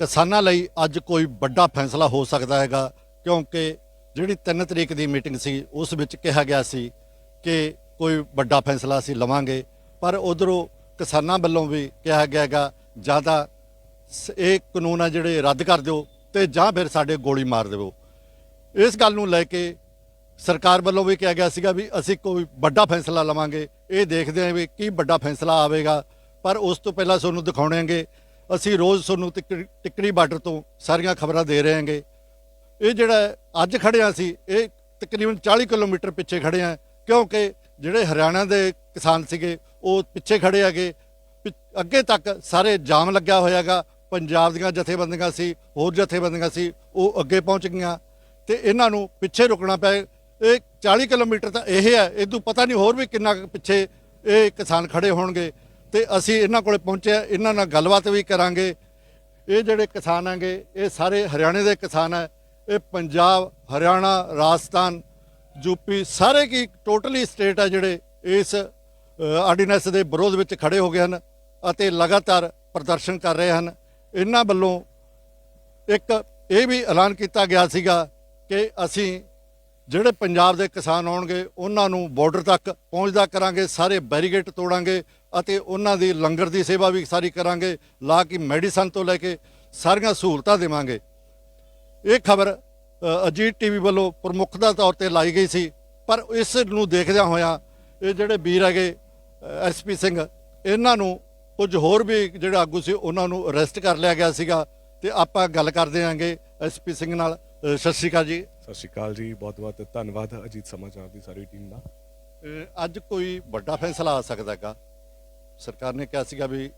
ਕਿਸਾਨਾਂ ਲਈ ਅੱਜ ਕੋਈ ਵੱਡਾ ਫੈਸਲਾ ਹੋ ਸਕਦਾ ਹੈਗਾ, ਕਿਉਂਕਿ ਜਿਹੜੀ 3 ਤਰੀਕ ਦੀ ਮੀਟਿੰਗ ਸੀ, ਉਸ ਵਿੱਚ ਕਿਹਾ ਗਿਆ ਸੀ ਕਿ ਕੋਈ ਵੱਡਾ ਫੈਸਲਾ ਅਸੀਂ ਲਵਾਂਗੇ। ਪਰ ਉਧਰੋਂ ਕਿਸਾਨਾਂ ਵੱਲੋਂ ਵੀ ਕਿਹਾ ਗਿਆ ਹੈਗਾ ਜਾਂ ਤਾਂ ਸ- ਇਹ ਕਾਨੂੰਨ ਆ ਜਿਹੜੇ ਰੱਦ ਕਰ ਦਿਓ ਤੇ ਜਾਂ ਫਿਰ ਸਾਡੇ ਗੋਲੀ ਮਾਰ ਦਿਓ ਇਸ ਗੱਲ ਨੂੰ ਲੈ ਕੇ ਸਰਕਾਰ ਵੱਲੋਂ ਵੀ ਕਿਹਾ ਗਿਆ ਸੀਗਾ ਵੀ ਅਸੀਂ ਕੋਈ ਵੱਡਾ ਫੈਸਲਾ ਲਵਾਂਗੇ। ਇਹ ਦੇਖਦੇ ਹਾਂ ਵੀ ਕੀ ਵੱਡਾ ਫੈਸਲਾ ਆਵੇਗਾ, ਪਰ ਉਸ ਤੋਂ ਪਹਿਲਾਂ ਤੁਹਾਨੂੰ ਦਿਖਾਉਣਾਂਗੇ ਅਸੀਂ ਰੋਜ਼ ਤੁਹਾਨੂੰ ਤਿੱਕੜੀ ਟਿੱਕੜੀ ਬਾਰਡਰ ਤੋਂ ਸਾਰੀਆਂ ਖਬਰਾਂ ਦੇ ਰਹੇ ਹਾਂਗੇ। ਇਹ ਜਿਹੜਾ ਅੱਜ ਖੜੇ ਸੀ ਇਹ ਤਕਰੀਬਨ 40 ਕਿਲੋਮੀਟਰ ਪਿੱਛੇ ਖੜੇ ਹਾਂ, ਕਿਉਂਕਿ ਜਿਹੜੇ ਹਰਿਆਣਾ ਦੇ ਕਿਸਾਨ ਸੀਗੇ, ਉਹ ਪਿੱਛੇ ਖੜੇ ਹੈਗੇ। ਪਿ- ਅੱਗੇ ਤੱਕ ਸਾਰੇ ਜਾਮ ਲੱਗਿਆ ਹੋਇਆਗਾ ਪੰਜਾਬ ਦੀਆਂ ਜਥੇਬੰਦੀਆਂ ਸੀ, ਹੋਰ ਜਥੇਬੰਦੀਆਂ ਸੀ, ਉਹ ਅੱਗੇ ਪਹੁੰਚ ਗਈਆਂ। ਤੇ ਇਹਨਾਂ ਨੂੰ ਪਿੱਛੇ ਰੁਕਣਾ ਪਿਆ। ਇਹ 40 ਕਿਲੋਮੀਟਰ ਤਾਂ ਇਹ ਹੈ ਇਦੋਂ ਪਤਾ ਨਹੀਂ ਹੋਰ ਵੀ ਕਿੰਨਾ ਕੁ ਪਿੱਛੇ ਇਹ ਕਿਸਾਨ ਖੜੇ ਹੋਣਗੇ। ਤੇ ਅਸੀਂ ਇਹਨਾਂ ਕੋਲੇ ਪਹੁੰਚਿਆ, ਇਹਨਾਂ ਨਾਲ ਗੱਲਬਾਤ ਵੀ ਕਰਾਂਗੇ। ਇਹ ਜਿਹੜੇ ਕਿਸਾਨ ਹੈਗੇ, ਇਹ ਸਾਰੇ ਹਰਿਆਣੇ ਦੇ ਕਿਸਾਨ ਹੈ, ਇਹ ਪੰਜਾਬ, ਹਰਿਆਣਾ, ਰਾਜਸਥਾਨ ਯੂਪੀ ਸਾਰੇ ਕੀ ਟੋਟਲੀ ਸਟੇਟ ਹੈ ਜਿਹੜੇ ਇਸ ਆਰਡੀਨੈਂਸ ਦੇ ਵਿਰੋਧ ਵਿੱਚ ਖੜੇ ਹੋ ਗਏ ਹਨ ਅਤੇ ਲਗਾਤਾਰ ਪ੍ਰਦਰਸ਼ਨ ਕਰ ਰਹੇ ਹਨ। ਇਹਨਾਂ ਵੱਲੋਂ ਇੱਕ ਇਹ ਵੀ ਐਲਾਨ ਕੀਤਾ ਗਿਆ ਸੀਗਾ ਕਿ ਅਸੀਂ ਜਿਹੜੇ ਪੰਜਾਬ ਦੇ ਕਿਸਾਨ ਆਉਣਗੇ, ਉਹਨਾਂ ਨੂੰ ਬਾਰਡਰ ਤੱਕ ਪਹੁੰਚਦਾ ਕਰਾਂਗੇ, ਸਾਰੇ ਬੈਰੀਗੇਟ ਤੋੜਾਂਗੇ ਅਤੇ ਉਹਨਾਂ ਦੀ ਲੰਗਰ ਦੀ ਸੇਵਾ ਵੀ ਸਾਰੀ ਕਰਾਂਗੇ ਲਾ ਕਿ ਮੈਡੀਸਨ ਤੋਂ ਲੈ ਕੇ ਸਾਰੀਆਂ ਸਹੂਲਤਾਂ ਦੇਵਾਂਗੇ। ਇਹ ਖਬਰ ਅਜੀਤ ਟੀਵੀ ਵੱਲੋਂ ਪ੍ਰਮੁੱਖਤਾ ਤੌਰ ਤੇ ਲਾਈ ਗਈ ਸੀ ਪਰ ਇਸ ਨੂੰ ਦੇਖਦਿਆਂ ਹੋਇਆਂ ਇਹ ਜਿਹੜੇ ਵੀਰ ਹੈਗੇ ਐਸਪੀ ਸਿੰਘ ਇਹਨਾਂ ਨੂੰ ਕੁਝ ਹੋਰ ਵੀ ਜਿਹੜੇ ਆਗੂ ਸੀ ਉਹਨਾਂ ਨੂੰ ਅਰੈਸਟ ਕਰ ਲਿਆ ਗਿਆ ਸੀਗਾ ਤੇ ਆਪਾਂ ਗੱਲ ਕਰਦੇ ਆਂਗੇ ਐਸਪੀ ਸਿੰਘ ਨਾਲ। ਸਤਿ ਸ਼੍ਰੀ ਅਕਾਲ ਜੀ। ਸਤਿ ਸ਼੍ਰੀ ਅਕਾਲ ਜੀ ਬਹੁਤ ਬਹੁਤ ਧੰਨਵਾਦ ਅਜੀਤ ਸਮਾਚਾਰ ਦੀ ਸਾਰੀ ਟੀਮ ਦਾ। ਅੱਜ ਕੋਈ ਵੱਡਾ ਫੈਸਲਾ ਆ ਸਕਦਾ ਹੈਗਾ? ਸਰਕਾਰ ਨੇ ਕਿਹਾ ਸੀਗਾ ਵੀ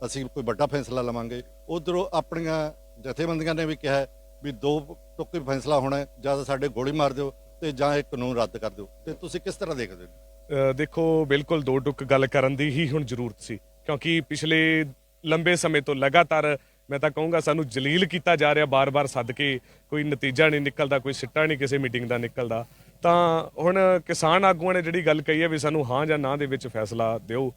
ਅਸੀਂ ਕੋਈ ਵੱਡਾ ਫੈਸਲਾ ਲਵਾਂਗੇ। ਉਧਰੋਂ ਆਪਣੀਆਂ ਜਥੇਬੰਦੀਆਂ ਨੇ ਵੀ ਕਿਹਾ ਵੀ ਦੋ ਟੁੱਕੇ ਫੈਸਲਾ ਹੋਣਾ ਜਾਂ ਤਾਂ ਸਾਡੇ ਗੋਲੀ ਮਾਰ ਦਿਓ ਤੇ ਜਾਂ ਇਹ ਕਾਨੂੰਨ ਰੱਦ ਕਰ ਦਿਓ। ਤੇ ਤੁਸੀਂ ਕਿਸ ਤਰ੍ਹਾਂ ਦੇਖਦੇ ਹੋ? ਦੇਖੋ, ਬਿਲਕੁਲ ਦੋ ਟੁਕ ਗੱਲ ਕਰਨ ਦੀ ਹੀ ਹੁਣ ਜ਼ਰੂਰਤ ਸੀ, ਕਿਉਂਕਿ ਪਿਛਲੇ ਲੰਬੇ ਸਮੇਂ ਤੋਂ ਲਗਾਤਾਰ ਮੈਂ ਤਾਂ ਕਹੂੰਗਾ ਸਾਨੂੰ ਜਲੀਲ ਕੀਤਾ ਜਾ ਰਿਹਾ, ਬਾਰ-ਬਾਰ ਸੱਦ ਕੇ ਕੋਈ ਨਤੀਜਾ ਨਹੀਂ ਨਿਕਲਦਾ, ਕੋਈ ਸਿੱਟਾ ਨਹੀਂ ਕਿਸੇ ਮੀਟਿੰਗ ਦਾ ਨਿਕਲਦਾ। ਤਾਂ ਹੁਣ ਕਿਸਾਨ ਆਗੂਆਂ ਨੇ ਜਿਹੜੀ ਗੱਲ ਕਹੀ ਹੈ ਵੀ ਸਾਨੂੰ ਹਾਂ ਜਾਂ ਨਾ ਦੇ ਵਿੱਚ ਫੈਸਲਾ ਦਿਓ।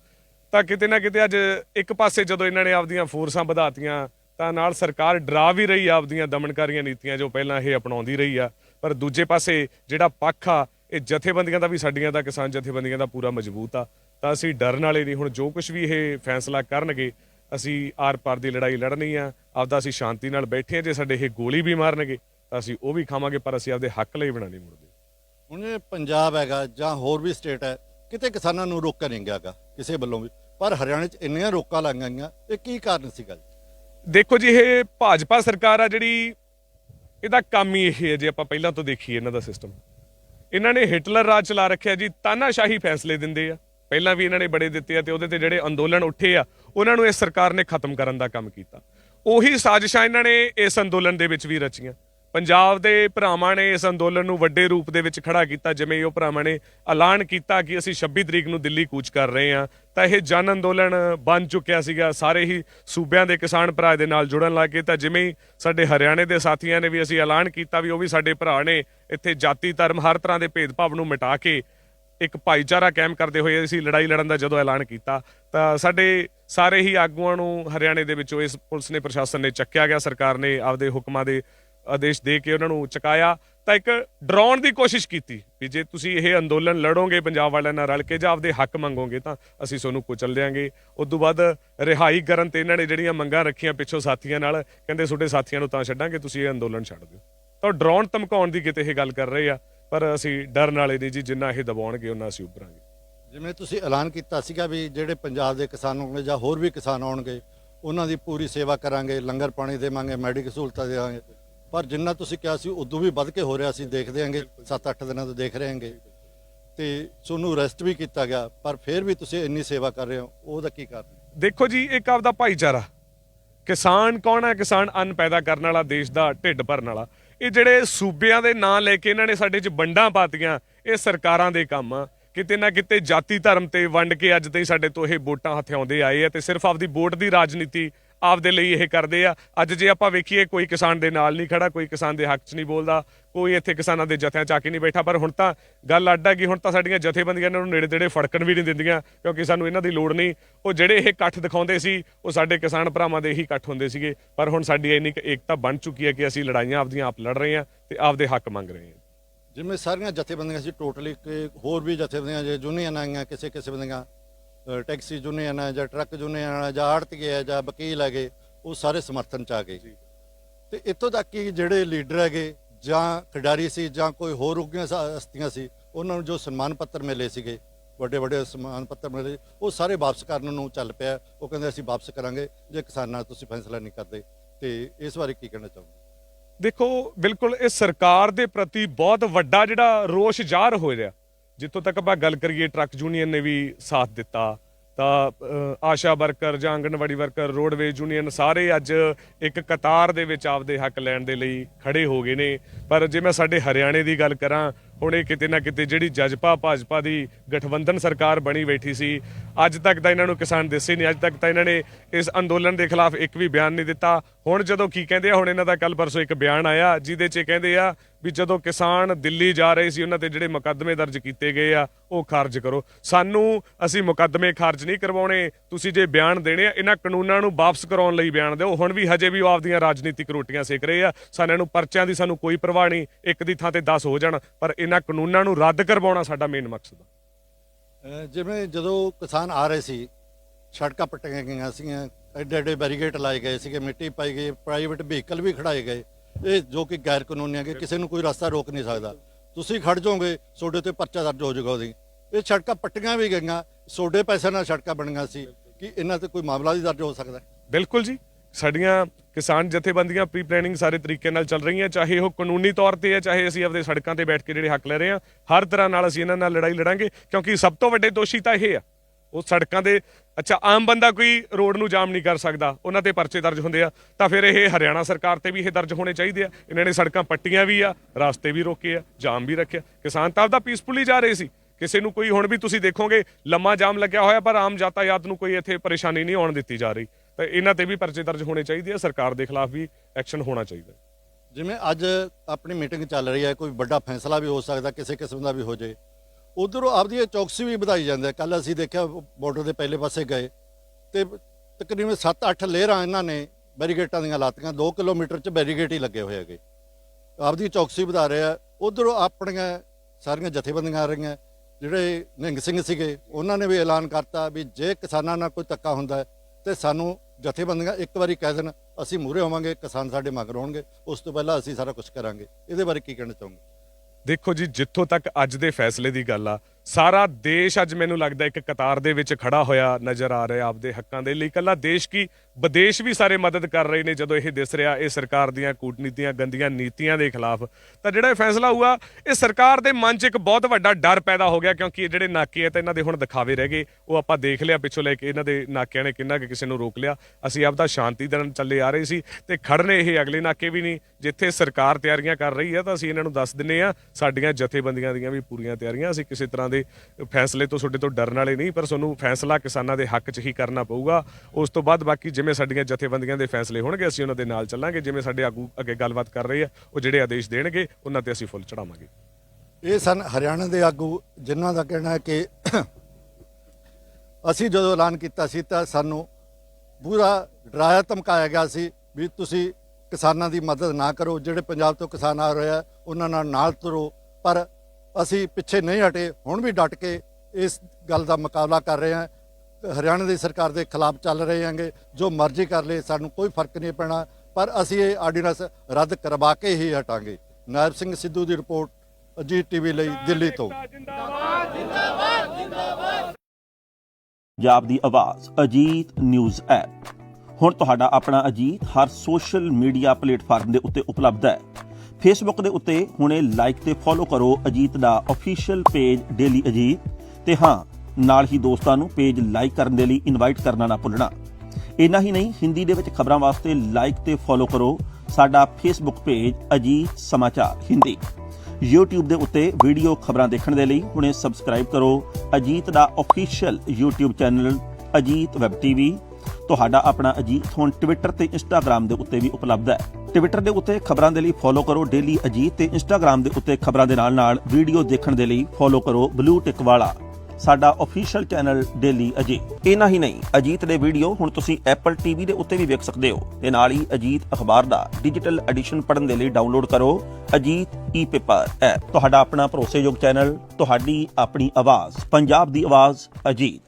ਤਾਂ ਕਿਤੇ ਨਾ ਕਿਤੇ ਅੱਜ ਇੱਕ ਪਾਸੇ ਜਦੋਂ ਇਹਨਾਂ ਨੇ ਆਪਦੀਆਂ ਫੋਰਸਾਂ ਵਧਾਤੀਆਂ, ਤਾਂ ਨਾਲ ਸਰਕਾਰ ਡਰਾ ਵੀ ਰਹੀ ਆ ਆਪਦੀਆਂ ਦਮਨਕਾਰੀਆਂ ਨੀਤੀਆਂ ਜੋ ਪਹਿਲਾਂ ਇਹ ਅਪਣਾਉਂਦੀ ਰਹੀ ਆ। ਪਰ ਦੂਜੇ ਪਾਸੇ ਜਿਹੜਾ ਪੱਖ ਆ, ਇਹ ਜਥੇਬੰਦੀਆਂ ਦਾ ਵੀ ਸਾਡੀਆਂ ਦਾ, ਕਿਸਾਨ ਜਥੇਬੰਦੀਆਂ ਦਾ ਪੂਰਾ ਮਜ਼ਬੂਤ ਆ। ਤਾਂ ਅਸੀਂ ਡਰਨ ਵਾਲੇ ਨਹੀਂ, ਹੁਣ ਜੋ ਕੁਝ ਵੀ ਇਹ ਫੈਸਲਾ ਕਰਨਗੇ, ਅਸੀਂ ਆਰ ਪਾਰ ਦੀ ਲੜਾਈ ਲੜਨੀ ਆ, ਆਪਦਾ ਅਸੀਂ ਸ਼ਾਂਤੀ ਨਾਲ ਬੈਠੇ ਆ, ਜੇ ਸਾਡੇ ਇਹ ਗੋਲੀ ਵੀ ਮਾਰਨਗੇ, ਤਾਂ ਅਸੀਂ ਉਹ ਵੀ ਖਾਵਾਂਗੇ, ਪਰ ਅਸੀਂ ਆਪਦੇ ਹੱਕ ਲਈ ਬਣਾ ਨਹੀਂ ਮੁੜਦੇ ਹੁਣ ਇਹ ਪੰਜਾਬ ਹੈਗਾ ਜਾਂ ਹੋਰ ਵੀ ਸਟੇਟ ਹੈ, ਕਿਤੇ ਕਿਸਾਨਾਂ ਨੂੰ ਰੋਕਿਆ ਨਹੀਂ ਗਿਆਗਾ, ਕਿਸੇ ਵੱਲੋਂ ਵੀ। ਪਰ ਹਰਿਆਣੇ 'ਚ ਇੰਨੀਆਂ ਰੋਕਾਂ ਲਾਈਆਂ ਗਈਆਂ, ਇਹ ਕੀ ਕਾਰਨ ਸੀਗਾ ਜੀ? ਦੇਖੋ ਜੀ, ਇਹ ਭਾਜਪਾ ਸਰਕਾਰ ਆ ਜਿਹੜੀ, ਇਹਦਾ ਕੰਮ ਹੀ ਇਹ ਹੈ ਜੇ ਆਪਾਂ ਪਹਿਲਾਂ ਤੋਂ ਦੇਖੀਏ ਇਹਨਾਂ ਦਾ ਸਿਸਟਮ ਇਹਨਾਂ ਨੇ ਹਿਟਲਰ ਰਾਜ ਚਲਾ ਰੱਖਿਆ ਜੀ, ਤਾਨਾਸ਼ਾਹੀ ਫੈਸਲੇ ਦਿੰਦੇ ਆ। ਪਹਿਲਾਂ ਵੀ ਇਹਨਾਂ ਨੇ ਬੜੇ ਦਿੱਤੇ ਆ ਤੇ ਉਹਦੇ ਤੇ ਜਿਹੜੇ ਅੰਦੋਲਨ ਉੱਠੇ ਆ, ਉਹਨਾਂ ਨੂੰ ਇਸ ਸਰਕਾਰ ਨੇ ਖਤਮ ਕਰਨ ਦਾ ਕੰਮ ਕੀਤਾ। ਉਹੀ ਸਾਜ਼ਿਸ਼ਾਂ ਇਹਨਾਂ ਨੇ ਇਸ ਅੰਦੋਲਨ ਦੇ ਵਿੱਚ ਵੀ ਰਚੀਆਂ। ਪੰਜਾਬ ਦੇ ਭਰਾਵਾਂ ਨੇ ਇਸ ਅੰਦੋਲਨ ਨੂੰ ਵੱਡੇ ਰੂਪ ਦੇ ਵਿੱਚ ਖੜਾ ਕੀਤਾ, ਜਿਵੇਂ ਉਹ ਭਰਾਵਾਂ ਨੇ ਐਲਾਨ ਕੀਤਾ ਕਿ ਅਸੀਂ 26 ਤਰੀਕ ਨੂੰ ਦਿੱਲੀ ਕੂਚ ਕਰ ਰਹੇ ਹਾਂ। ਤਾਂ ਇਹ ਜਨ ਅੰਦੋਲਨ ਬਣ ਚੁੱਕਿਆ ਸੀਗਾ। ਸਾਰੇ ਹੀ ਸੂਬਿਆਂ ਦੇ ਕਿਸਾਨ ਭਰਾ ਦੇ ਨਾਲ ਜੁੜਨ ਲੱਗੇ ਤਾਂ ਜਿਵੇਂ ਹੀ ਸਾਡੇ ਹਰਿਆਣੇ ਦੇ ਸਾਥੀਆਂ ਨੇ ਵੀ ਅਸੀਂ ਐਲਾਨ ਕੀਤਾ ਵੀ ਉਹ ਵੀ ਸਾਡੇ ਭਰਾ ਨੇ, ਇੱਥੇ ਜਾਤੀ, ਧਰਮ, ਹਰ ਤਰ੍ਹਾਂ ਦੇ ਭੇਦਭਾਵ ਨੂੰ ਮਿਟਾ ਕੇ ਇੱਕ ਭਾਈਚਾਰਾ ਕਾਇਮ ਕਰਦੇ ਹੋਏ ਅਸੀਂ ਲੜਾਈ ਲੜਨ ਦਾ ਜਦੋਂ ਐਲਾਨ ਕੀਤਾ, ਤਾਂ ਸਾਡੇ ਸਾਰੇ ਹੀ ਆਗੂਆਂ ਨੂੰ ਹਰਿਆਣੇ ਦੇ ਵਿੱਚੋਂ ਇਸ ਪੁਲਿਸ ਨੇ, ਪ੍ਰਸ਼ਾਸਨ ਨੇ ਚੱਕਿਆ ਗਿਆ। ਸਰਕਾਰ ਨੇ ਆਪਦੇ ਹੁਕਮਾਂ ਦੇ ਆਦੇਸ਼ ਦੇ ਕੇ ਉਹਨਾਂ ਨੂੰ ਚੁਕਾਇਆ, ਤਾਂ ਇੱਕ ਡਰਾਉਣ ਦੀ ਕੋਸ਼ਿਸ਼ ਕੀਤੀ ਵੀ ਜੇ ਤੁਸੀਂ ਇਹ ਅੰਦੋਲਨ ਲੜੋਗੇ, ਪੰਜਾਬ ਵਾਲਿਆਂ ਨਾਲ ਰਲ ਕੇ ਜਾਂ ਆਪਦੇ ਹੱਕ ਮੰਗੋਗੇ, ਤਾਂ ਅਸੀਂ ਤੁਹਾਨੂੰ ਕੁਚਲ ਦਿਆਂਗੇ। ਉਸ ਤੋਂ ਬਾਅਦ ਰਿਹਾਈ ਕਰਨ ਤੇ ਇਹਨਾਂ ਨੇ ਜਿਹੜੀਆਂ ਮੰਗਾਂ ਰੱਖੀਆਂ ਪਿੱਛੋਂ ਸਾਥੀਆਂ ਨਾਲ, ਕਹਿੰਦੇ ਤੁਹਾਡੇ ਸਾਥੀਆਂ ਨੂੰ ਤਾਂ ਛੱਡਾਂਗੇ, ਤੁਸੀਂ ਇਹ ਅੰਦੋਲਨ ਛੱਡ ਦਿਓ। ਤਾਂ ਡਰਾਉਣ ਧਮਕਾਉਣ ਦੀ ਕਿਤੇ ਇਹ ਗੱਲ ਕਰ ਰਹੇ ਆ, ਪਰ ਅਸੀਂ ਡਰਨ ਵਾਲੇ ਨਹੀਂ ਜੀ, ਜਿੰਨਾ ਇਹ ਦਬਾਉਣਗੇ ਉਹਨਾਂ ਅਸੀਂ ਉੱਭਰਾਂਗੇ। ਜਿਵੇਂ ਤੁਸੀਂ ਐਲਾਨ ਕੀਤਾ ਸੀਗਾ ਵੀ ਜਿਹੜੇ ਪੰਜਾਬ ਦੇ ਕਿਸਾਨ ਹੋਣਗੇ ਜਾਂ ਹੋਰ ਵੀ ਕਿਸਾਨ ਆਉਣਗੇ, ਉਹਨਾਂ ਦੀ ਪੂਰੀ ਸੇਵਾ ਕਰਾਂਗੇ, ਲੰਗਰ ਪਾਣੀ ਦੇਵਾਂਗੇ, ਮੈਡੀਕਲ ਸਹੂਲਤਾਂ ਦੇਵਾਂਗੇ ਪਰ ਜਿੰਨਾ ਤੁਸੀਂ ਕਿਹਾ ਸੀ, ਉਦੋਂ ਵੀ ਵੱਧ ਕੇ ਹੋ ਰਿਹਾ ਸੀ, ਦੇਖਦੇ ਆਂਗੇ 7-8 ਦਿਨਾਂ ਤੋਂ ਦੇਖ ਰਹੇ ਆਂਗੇ। ਤੇ ਤੁਹਾਨੂੰ ਅਰੈਸਟ ਵੀ ਕੀਤਾ ਗਿਆ, ਪਰ ਫਿਰ ਵੀ ਤੁਸੀਂ ਇੰਨੀ ਸੇਵਾ ਕਰ ਰਹੇ ਹੋ, ਉਹਦਾ ਕੀ ਕਾਰਨ ਦੇਖੋ ਜੀ, ਇੱਕ ਆਪਦਾ ਭਾਈਚਾਰਾ। ਕਿਸਾਨ ਕੌਣ ਹੈ? ਕਿਸਾਨ ਅੰਨ ਪੈਦਾ ਕਰਨ ਵਾਲਾ, ਦੇਸ਼ ਦਾ ਢਿੱਡ ਭਰਨ ਵਾਲਾ। ਇਹ ਜਿਹੜੇ ਸੂਬਿਆਂ ਦੇ ਨਾਂ ਲੈ ਕੇ ਇਹਨਾਂ ਨੇ ਸਾਡੇ 'ਚ ਵੰਡਾਂ ਪਾਤੀਆਂ, ਇਹ ਸਰਕਾਰਾਂ ਦੇ ਕੰਮ ਆ। ਕਿਤੇ ਨਾ ਕਿਤੇ ਜਾਤੀ ਧਰਮ ਤੇ ਵੰਡ ਕੇ ਅੱਜ ਤਾਈਂ ਸਾਡੇ ਤੋਂ ਇਹ ਵੋਟਾਂ ਹਥਿਆਉਂਦੇ ਆਏ ਆ ਤੇ ਸਿਰਫ ਆਪਦੀ ਵੋਟ ਦੀ ਰਾਜਨੀਤੀ ਆਪਦੇ ਲਈ ਇਹ ਕਰਦੇ ਆ। ਅੱਜ ਜੇ ਆਪਾਂ ਵੇਖੀਏ, ਕੋਈ ਕਿਸਾਨ ਦੇ ਨਾਲ ਨਹੀਂ ਖੜਾ, ਕੋਈ ਕਿਸਾਨ ਦੇ ਹੱਕ 'ਚ ਨਹੀਂ ਬੋਲਦਾ, ਕੋਈ ਇੱਥੇ ਕਿਸਾਨਾਂ ਦੇ ਜਥਿਆਂ 'ਚ ਆ ਕੇ ਨਹੀਂ ਬੈਠਾ। ਪਰ ਹੁਣ ਤਾਂ ਗੱਲ ਅੱਡ ਕਿ ਹੁਣ ਤਾਂ ਸਾਡੀਆਂ ਜਥੇਬੰਦੀਆਂ ਇਹਨਾਂ ਨੂੰ ਨੇੜੇ ਤੇੜੇ ਫੜਕਣ ਵੀ ਨਹੀਂ ਦਿੰਦੀਆਂ, ਕਿਉਂਕਿ ਸਾਨੂੰ ਇਹਨਾਂ ਦੀ ਲੋੜ ਨਹੀਂ। ਉਹ ਜਿਹੜੇ ਇਹ ਇਕੱਠ ਦਿਖਾਉਂਦੇ ਸੀ, ਉਹ ਸਾਡੇ ਕਿਸਾਨ ਭਰਾਵਾਂ ਦੇ ਹੀ ਇਕੱਠ ਹੁੰਦੇ ਸੀਗੇ। ਪਰ ਹੁਣ ਸਾਡੀ ਇੰਨੀ ਕੁ ਏਕਤਾ ਬਣ ਚੁੱਕੀ ਹੈ ਕਿ ਅਸੀਂ ਲੜਾਈਆਂ ਆਪਦੀਆਂ ਆਪ ਲੜ ਰਹੇ ਹਾਂ ਤੇ ਆਪਦੇ ਹੱਕ ਮੰਗ ਰਹੇ ਹਾਂ। ਜਿਵੇਂ ਸਾਰੀਆਂ ਜਥੇਬੰਦੀਆਂ ਸੀ, ਟੋਟਲੀ ਹੋਰ ਵੀ ਜਥੇਬੰਦੀਆਂ, ਜੇ ਯੂਨੀਅਨ ਆਈਆਂ ਕਿਸੇ ਕਿਸੇ ਬੰਦੀਆਂ ਟੈਕਸੀ ਯੂਨੀਅਨ ਹੈ ਜਾਂ ਟਰੱਕ ਯੂਨੀਅਨ ਹੈ ਜਾਂ ਆੜਤੀਏ ਹੈ ਜਾਂ ਵਕੀਲ ਹੈਗੇ ਉਹ ਸਾਰੇ ਸਮਰਥਨ ਚ ਆ ਗਏ। ਤੇ ਇੱਥੋਂ ਤੱਕ ਕਿ ਜਿਹੜੇ ਲੀਡਰ ਹੈਗੇ ਜਾਂ ਖਿਡਾਰੀ ਸੀ ਜਾਂ ਕੋਈ ਹੋਰ ਉੱਗੀਆਂ ਹਸਤੀਆਂ ਸੀ ਉਹਨਾਂ ਨੂੰ ਜੋ ਸਨਮਾਨ ਪੱਤਰ ਮਿਲੇ ਸੀਗੇ ਵੱਡੇ ਵੱਡੇ ਸਨਮਾਨ ਪੱਤਰ ਮਿਲੇ ਉਹ ਸਾਰੇ ਵਾਪਸ ਕਰਨ ਨੂੰ ਚੱਲ ਪਿਆ। ਉਹ ਕਹਿੰਦੇ ਅਸੀਂ ਵਾਪਸ ਕਰਾਂਗੇ ਜੇ ਕਿਸਾਨਾਂ ਤੁਸੀਂ ਫੈਸਲਾ ਨਹੀਂ ਕਰਦੇ। ਤੇ ਇਸ ਬਾਰੇ ਕੀ ਕਹਿਣਾ ਚਾਹੁੰਦੇ ਦੇਖੋ ਬਿਲਕੁਲ ਇਹ ਸਰਕਾਰ ਦੇ ਪ੍ਰਤੀ ਬਹੁਤ ਵੱਡਾ ਜਿਹੜਾ ਰੋਸ਼ ਜ਼ਾਹਰ ਹੋ ਰਿਹਾ। ਜਿੱਥੋਂ ਤੱਕ ਆਪਾਂ ਗੱਲ ਕਰੀਏ, ਟਰੱਕ ਯੂਨੀਅਨ ਨੇ ਵੀ ਸਾਥ ਦਿੱਤਾ। ਤਾਂ ਆਸ਼ਾ ਵਰਕਰ ਜਾਂ ਆਂਗਣਵਾੜੀ ਵਰਕਰ, ਰੋਡਵੇਜ ਯੂਨੀਅਨ ਸਾਰੇ ਅੱਜ ਇੱਕ ਕਤਾਰ ਦੇ ਵਿੱਚ ਆਪਦੇ ਹੱਕ ਲੈਣ ਦੇ ਲਈ ਖੜੇ ਹੋ ਗਏ ਨੇ। ਪਰ ਜੇ ਮੈਂ ਸਾਡੇ ਹਰਿਆਣੇ ਦੀ ਗੱਲ ਕਰਾਂ, ਹੁਣ ਇਹ ਕਿਤੇ ਨਾ ਕਿਤੇ ਜਿਹੜੀ ਜਜਪਾ ਭਾਜਪਾ ਦੀ ਗਠਬੰਧਨ ਸਰਕਾਰ ਬਣੀ ਬੈਠੀ ਸੀ, ਅੱਜ ਤੱਕ ਤਾਂ ਇਹਨਾਂ ਨੂੰ ਕਿਸਾਨ ਦਿਸੇ ਨਹੀਂ। ਅੱਜ ਤੱਕ ਤਾਂ ਇਹਨਾਂ ਨੇ ਇਸ ਅੰਦੋਲਨ ਦੇ ਖਿਲਾਫ ਇੱਕ ਵੀ ਬਿਆਨ ਨਹੀਂ ਦਿੱਤਾ। ਹੁਣ ਜਦੋਂ ਕੀ ਕਹਿੰਦੇ ਆ, ਹੁਣ ਇਹਨਾਂ ਦਾ ਕੱਲ ਪਰਸੋਂ ਇੱਕ ਬਿਆਨ ਆਇਆ, ਜਿਹਦੇ 'ਚ ਇਹ ਕਹਿੰਦੇ ਆ ਵੀ ਜਦੋਂ ਕਿਸਾਨ ਦਿੱਲੀ ਜਾ ਰਹੇ ਸੀ, ਉਹਨਾਂ ਤੇ ਜਿਹੜੇ ਮੁਕੱਦਮੇ ਦਰਜ ਕੀਤੇ ਗਏ ਆ, ਉਹ ਖਾਰਜ ਕਰੋ। ਸਾਨੂੰ ਅਸੀਂ ਮੁਕੱਦਮੇ ਖਾਰਜ ਨਹੀਂ ਕਰਵਾਉਣੇ, ਤੁਸੀਂ ਜੇ ਬਿਆਨ ਦੇਣੇ ਆ, ਇਹਨਾਂ ਕਾਨੂੰਨਾਂ ਨੂੰ ਵਾਪਸ ਕਰਾਉਣ ਲਈ ਬਿਆਨ ਦਿਓ। ਹੁਣ ਵੀ ਹਜੇ ਵੀ ਉਹ ਆਪਦੀਆਂ ਰਾਜਨੀਤਿਕ ਰੋਟੀਆਂ ਸੇਕ ਰਹੇ ਆ। ਸਾਨੂੰ ਨੂੰ ਪਰਚਿਆਂ ਦੀ ਸਾਨੂੰ ਕੋਈ ਪਰਵਾਹ ਨਹੀਂ, ਇੱਕ ਦੀ ਥਾਂ ਤੇ 10 ਹੋ ਜਾਣ, ਪਰ ਇਹਨਾਂ ਕਾਨੂੰਨਾਂ ਨੂੰ ਰੱਦ ਕਰਵਾਉਣਾ ਸਾਡਾ ਮੇਨ ਮਕਸਦ ਆ। ਜਿਵੇਂ ਜਦੋਂ ਕਿਸਾਨ ਆ ਰਹੇ ਸੀ, ਸੜਕਾਂ ਪੱਟੀਆਂ ਗਈਆਂ ਸੀਗੀਆਂ ਐਡੇ ਐਡੇ ਬੈਰੀਗੇਟ ਲਾਏ ਗਏ ਸੀਗੇ, ਮਿੱਟੀ ਪਾਈ ਗਈ ਪ੍ਰਾਈਵੇਟ ਵਹੀਕਲ ਵੀ ਖੜਾਏ ਗਏ। ਇਹ ਜੋ ਕਿ ਗੈਰ ਕਾਨੂੰਨੀ ਹੈਗੇ, ਕਿਸੇ ਨੂੰ ਕੋਈ ਰਸਤਾ ਰੋਕ ਨਹੀਂ ਸਕਦਾ। ਤੁਸੀਂ ਖੜ ਜਾਓਗੇ ਤੁਹਾਡੇ ਤੇ ਪਰਚਾ ਦਰਜ ਹੋ ਜਾਊਗਾ ਉਹਦੀ। ਇਹ ਸੜਕਾਂ ਪੱਟੀਆਂ ਵੀ ਗਈਆਂ ਤੁਹਾਡੇ ਪੈਸੇ ਨਾਲ ਸੜਕਾਂ ਬਣੀਆਂ ਸੀ, ਕਿ ਇਹਨਾਂ ਤੇ ਕੋਈ ਮਾਮਲਾ ਵੀ ਦਰਜ ਹੋ ਸਕਦਾ ਬਿਲਕੁਲ ਜੀ। ਸਾਡੀਆਂ ਕਿਸਾਨ ਜਥੇਬੰਦੀਆਂ ਪ੍ਰੀ ਪਲੈਨਿੰਗ ਸਾਰੇ ਤਰੀਕੇ ਨਾਲ ਚੱਲ ਰਹੀਆਂ, ਚਾਹੇ ਉਹ ਕਾਨੂੰਨੀ ਤੌਰ ਤੇ ਹੈ, ਚਾਹੇ ਅਸੀਂ ਆਪਦੇ ਸੜਕਾਂ ਤੇ ਬੈਠ ਕੇ ਜਿਹੜੇ ਹੱਕ ਲੈ ਰਹੇ ਹਾਂ, ਹਰ ਤਰ੍ਹਾਂ ਨਾਲ ਅਸੀਂ ਇਹਨਾਂ ਨਾਲ ਲੜਾਈ ਲੜਾਂਗੇ, ਕਿਉਂਕਿ ਸਭ ਤੋਂ ਵੱਡੇ ਦੋਸ਼ੀ ਤਾਂ ਇਹ ਆ। ਉਹ ਸੜਕਾਂ ਦੇ, ਅੱਛਾ, ਆਮ ਬੰਦਾ ਕੋਈ ਰੋਡ ਨੂੰ ਜਾਮ ਨਹੀਂ ਕਰ ਸਕਦਾ, ਉਹਨਾਂ ਤੇ ਪਰਚੇ ਦਰਜ ਹੁੰਦੇ ਆ, ਤਾਂ ਫਿਰ ਇਹ ਹਰਿਆਣਾ ਸਰਕਾਰ ਤੇ ਵੀ ਇਹ ਦਰਜ ਹੋਣੇ ਚਾਹੀਦੇ ਆ। ਇਹਨਾਂ ਨੇ ਸੜਕਾਂ ਪੱਟੀਆਂ ਵੀ ਆ, ਰਾਸਤੇ ਵੀ ਰੋਕੇ ਆ, ਜਾਮ ਵੀ ਰੱਖਿਆ। ਕਿਸਾਨ ਤਾਂ ਆਪਦਾ ਪੀਸਫੁਲੀ ਜਾ ਰਹੇ ਸੀ। ਕਿਸੇ ਨੂੰ ਕੋਈ ਹੁਣ ਵੀ ਤੁਸੀਂ ਦੇਖੋਗੇ, ਲੰਮਾ ਜਾਮ ਲੱਗਿਆ ਹੋਇਆ, ਪਰ ਆਮ ਯਾਤਾਯਾਤ ਨੂੰ ਕੋਈ ਇੱਥੇ ਪਰੇਸ਼ਾਨੀ ਨਹੀਂ ਆਉਣ ਦਿੱਤੀ ਜਾ ਰਹੀ। ਤਾਂ ਇਹਨਾਂ ਤੇ ਵੀ ਪਰਚੇ ਦਰਜ ਹੋਣੇ ਚਾਹੀਦੇ ਆ, ਸਰਕਾਰ ਦੇ ਖਿਲਾਫ ਵੀ ਐਕਸ਼ਨ ਹੋਣਾ ਚਾਹੀਦਾ ਜਿਵੇਂ ਅੱਜ ਆਪਣੀ ਮੀਟਿੰਗ ਚੱਲ ਰਹੀ ਹੈ, ਕੋਈ ਵੱਡਾ ਫੈਸਲਾ ਵੀ ਹੋ ਸਕਦਾ, ਕਿਸੇ ਕਿਸਮ ਦਾ ਵੀ ਹੋ ਜੇ ਉਧਰੋਂ ਆਪਦੀ ਇਹ ਚੌਕਸੀ ਵੀ ਵਧਾਈ ਜਾਂਦੀ ਹੈ ਕੱਲ ਅਸੀਂ ਦੇਖਿਆ ਬਾਰਡਰ ਦੇ ਪਹਿਲੇ ਪਾਸੇ ਗਏ ਤੇ ਤਕਰੀਬਨ 7-8 ਲੇਅਰਾਂ ਇਹਨਾਂ ਨੇ ਬੈਰੀਗੇਟਾਂ ਦੀਆਂ ਲਾਤੀਆਂ। 2 ਕਿਲੋਮੀਟਰ ਚ ਬੈਰੀਗੇਟ ਹੀ ਲੱਗੇ ਹੋਏ ਹੈਗੇ। ਆਪਦੀ ਚੌਕਸੀ ਵਧਾ ਰਿਹਾ ਆ। ਉਧਰੋਂ ਆਪਣੀਆਂ ਸਾਰੀਆਂ ਜਥੇਬੰਦੀਆਂ ਆ ਰਹੀਆਂ। ਜਿਹੜੇ ਨਿਹੰਗ ਸਿੰਘ ਸੀਗੇ, ਉਹਨਾਂ ਨੇ ਵੀ ਐਲਾਨ ਕਰਤਾ ਵੀ ਜੇ ਕਿਸਾਨਾਂ ਨਾਲ ਕੋਈ ਧੱਕਾ ਹੁੰਦਾ ਹੈ, ਤੇ ਸਾਨੂੰ ਜਥੇਬੰਦੀਆਂ ਇੱਕ ਵਾਰੀ ਕਹਿ ਦੇਣ, ਅਸੀਂ ਮੂਹਰੇ ਹੋਵਾਂਗੇ, ਕਿਸਾਨ ਸਾਡੇ ਮਗਰ ਹੋਣਗੇ, ਉਸ ਤੋਂ ਪਹਿਲਾਂ ਅਸੀਂ ਸਾਰਾ ਕੁਝ ਕਰਾਂਗੇ। ਇਹਦੇ ਬਾਰੇ ਕੀ ਕਹਿਣਾ ਚਾਹੋਗੇ? ਦੇਖੋ ਜੀ ਜਿੱਥੋਂ ਤੱਕ ਅੱਜ ਦੇ ਫੈਸਲੇ ਦੀ ਗੱਲ ਆ ਸਾਰਾ ਦੇਸ਼ ਅੱਜ ਮੈਨੂੰ ਲੱਗਦਾ ਇੱਕ ਕਤਾਰ ਦੇ ਵਿੱਚ ਖੜਾ ਹੋਇਆ ਨਜ਼ਰ ਆ ਰਿਹਾ ਆਪਦੇ ਹੱਕਾਂ ਦੇ ਲਈ। ਕੱਲਾ ਦੇਸ਼ ਕੀ? ਵਿਦੇਸ਼ ਵੀ ਸਾਰੇ ਮਦਦ ਕਰ ਰਹੇ ਨੇ ਜਦੋਂ ਇਹ ਦਿਸ ਰਿਹਾ, ਇਹ ਸਰਕਾਰ ਦੀਆਂ ਕੂਟਨੀਤੀਆਂ, ਗੰਦੀਆਂ ਨੀਤੀਆਂ ਦੇ ਖਿਲਾਫ। ਤਾਂ ਜਿਹੜਾ ਇਹ ਫੈਸਲਾ ਹੋਊਗਾ, ਇਹ ਸਰਕਾਰ ਦੇ ਮਨ 'ਚ ਇੱਕ ਬਹੁਤ ਵੱਡਾ ਡਰ ਪੈਦਾ ਹੋ ਗਿਆ ਕਿਉਂਕਿ ਇਹ ਜਿਹੜੇ ਨਾਕੇ ਆ, ਤਾਂ ਇਹਨਾਂ ਦੇ ਹੁਣ ਦਿਖਾਵੇ ਰਹਿ ਗਏ। ਉਹ ਆਪਾਂ ਦੇਖ ਲਿਆ ਪਿੱਛੋਂ ਲੈ ਕੇ ਇਹਨਾਂ ਦੇ ਨਾਕਿਆਂ ਨੇ ਕਿੰਨਾ ਕਿ ਕਿਸੇ ਨੂੰ ਰੋਕ ਲਿਆ। ਅਸੀਂ ਆਪਦਾ ਸ਼ਾਂਤੀ ਦੇ ਨਾਲ ਚੱਲੇ ਆ ਰਹੇ ਸੀ ਤੇ ਖੜਨੇ ਇਹ ਅਗਲੇ ਨਾਕੇ ਵੀ ਨਹੀਂ। ਜਿੱਥੇ ਸਰਕਾਰ ਤਿਆਰੀਆਂ ਕਰ ਰਹੀ ਹੈ ਤਾਂ ਅਸੀਂ ਇਹਨਾਂ ਨੂੰ ਦੱਸ ਦਿੰਨੇ ਆ, ਸਾਡੀਆਂ ਜਥੇਬੰਦੀਆਂ ਦੀਆਂ ਵੀ ਪੂਰੀਆਂ ਤਿਆਰੀਆਂ, ਅਸੀਂ ਕਿਸੇ ਤਰ੍ਹਾਂ ਦੇ ਫੈਸਲੇ ਤੋਂ ਤੁਹਾਡੇ ਤੋਂ ਡਰਨ ਵਾਲੇ ਨਹੀਂ, ਪਰ ਤੁਹਾਨੂੰ ਫੈਸਲਾ ਕਿਸਾਨਾਂ ਦੇ ਹੱਕ 'ਚ ਹੀ ਕਰਨਾ ਪਊਗਾ। ਉਸ ਤੋਂ ਬਾਅਦ ਬਾਕੀ ਜਿਵੇਂ ਸਾਡੀਆਂ ਜਥੇਬੰਦੀਆਂ ਦੇ ਫੈਸਲੇ ਹੋਣਗੇ, ਅਸੀਂ ਉਹਨਾਂ ਦੇ ਨਾਲ ਚੱਲਾਂਗੇ। ਜਿਵੇਂ ਸਾਡੇ ਆਗੂ ਅੱਗੇ ਗੱਲਬਾਤ ਕਰ ਰਹੇ ਆ, ਉਹ ਜਿਹੜੇ ਆਦੇਸ਼ ਦੇਣਗੇ, ਉਹਨਾਂ ਤੇ ਅਸੀਂ ਫੁੱਲ ਚੜਾਵਾਂਗੇ ਇਹ ਸਨ ਹਰਿਆਣਾ ਦੇ ਆਗੂ, ਜਿਨ੍ਹਾਂ ਦਾ ਕਹਿਣਾ ਹੈ ਕਿ ਅਸੀਂ ਜਦੋਂ ਐਲਾਨ ਕੀਤਾ ਸੀ ਤਾਂ ਸਾਨੂੰ ਪੂਰਾ ਡਰਾਇਆ, ਧਮਕਾਇਆ ਗਿਆ ਸੀ ਵੀ ਤੁਸੀਂ ਕਿਸਾਨਾਂ ਦੀ ਮਦਦ ਨਾ ਕਰੋ। ਜਿਹੜੇ ਪੰਜਾਬ ਤੋਂ ਕਿਸਾਨ ਆ ਰਹੇ ਆ, ਉਹਨਾਂ ਨਾਲ ਨਾਲ ਤੁਰੋ। ਪਰ ਅਸੀਂ ਪਿੱਛੇ ਨਹੀਂ ਹਟੇ, ਹੁਣ ਵੀ ਡਟ ਕੇ ਇਸ ਗੱਲ ਦਾ ਮੁਕਾਬਲਾ ਕਰ ਰਹੇ ਹਾਂ। ਹਰਿਆਣਾ ਦੀ ਸਰਕਾਰ ਦੇ ਖਿਲਾਫ ਚੱਲ ਰਹੇ ਹਾਂਗੇ। ਜੋ ਮਰਜ਼ੀ ਕਰ ਲਏ, ਸਾਨੂੰ ਕੋਈ ਫ਼ਰਕ ਨਹੀਂ ਪੈਣਾ। ਪਰ ਅਸੀਂ ਇਹ ਆਰਡੀਨੈਂਸ ਰੱਦ ਕਰਵਾ ਕੇ ਹੀ ਹਟਾਂਗੇ। ਨਾਇਬ ਸਿੰਘ ਸਿੱਧੂ ਦੀ ਰਿਪੋਰਟ, ਅਜੀਤ ਟੀਵੀ ਲਈ ਦਿੱਲੀ ਤੋਂ। ਪੰਜਾਬ ਦੀ ਆਵਾਜ਼, ਅਜੀਤ ਨਿਊਜ਼ ਐਪ। ਹੁਣ ਤੁਹਾਡਾ ਆਪਣਾ ਅਜੀਤ ਹਰ ਸੋਸ਼ਲ ਮੀਡੀਆ ਪਲੇਟਫਾਰਮ ਦੇ ਉੱਤੇ ਉਪਲਬਧ ਹੈ। ਫੇਸਬੁੱਕ ਦੇ ਉੱਤੇ ਹੁਣੇ ਲਾਈਕ ਤੇ ਫੋਲੋ ਕਰੋ ਅਜੀਤ ਦਾ ਅਫੀਸ਼ੀਅਲ ਪੇਜ ਡੇਲੀ ਅਜੀਤ ਤੇ ਹਾਂ, ਨਾਲ ਹੀ ਦੋਸਤਾਂ ਨੂੰ ਪੇਜ ਲਾਈਕ ਕਰਨ ਦੇ ਲਈ ਇਨਵਾਈਟ ਕਰਨਾ ਨਾ ਭੁੱਲਣਾ। ਇੰਨਾ ਹੀ ਨਹੀਂ, ਹਿੰਦੀ ਦੇ ਵਿੱਚ ਖਬਰਾਂ ਵਾਸਤੇ ਲਾਈਕ ਤੇ ਫੋਲੋ ਕਰੋ ਸਾਡਾ ਫੇਸਬੁੱਕ ਪੇਜ ਅਜੀਤ ਸਮਾਚਾਰ ਹਿੰਦੀ। YouTube ਦੇ ਉੱਤੇ ਵੀਡੀਓ ਖਬਰਾਂ ਦੇਖਣ ਦੇ ਲਈ ਹੁਣੇ ਸਬਸਕ੍ਰਾਈਬ ਕਰੋ ਅਜੀਤ ਦਾ official YouTube channel Ajit web TV ਤੁਹਾਡਾ ਆਪਣਾ ਅਜੀਤ ਹੁਣ ਟਵਿੱਟਰ ਤੇ ਇੰਸਟਾਗ੍ਰam ਦੇ ਉੱਤੇ ਵੀ ਉਪਲਬਧ ਹੈ। ਟਵਿੱਟਰ ਦੇ ਉੱਤੇ ਖਬਰਾਂ ਦੇ ਲਈ ਫੋਲੋ ਕਰੋ ਡੇਲੀ ਅਜੀਤ ਤੇ ਇੰਸਟਾਗ੍ਰam ਦੇ ਉੱਤੇ ਖਬਰਾਂ ਦੇ ਨਾਲ-ਨਾਲ ਵੀਡੀਓ ਦੇਖਣ ਦੇ ਲਈ ਫੋਲੋ ਕਰੋ ਬਲੂ ਟਿਕ ਵਾਲਾ। ਸਾਡਾ ਅਫੀਸ਼ੀਅਲ ਚੈਨਲ ਡੇਲੀ ਅਜੀਤ ਇਨਾ ਹੀ ਨਹੀਂ ਅਜੀਤ ਦੇ ਵੀਡੀਓ ਹੁਣ ਤੁਸੀਂ ਐਪਲ ਟੀਵੀ ਦੇ ਉੱਤੇ ਵੀ ਵੇਖ ਸਕਦੇ ਹੋ। ਤੇ ਨਾਲ ਹੀ ਅਜੀਤ ਅਖਬਾਰ ਦਾ ਡਿਜੀਟਲ ਐਡੀਸ਼ਨ ਪੜ੍ਹਨ ਦੇ ਲਈ ਡਾਊਨਲੋਡ ਕਰੋ ਅਜੀਤ ਈ ਪੇਪਰ ਐਪ ਤੁਹਾਡਾ ਆਪਣਾ ਭਰੋਸੇਯੋਗ ਚੈਨਲ ਤੁਹਾਡੀ ਆਪਣੀ ਆਵਾਜ਼, ਪੰਜਾਬ ਦੀ ਆਵਾਜ਼ ਅਜੀਤ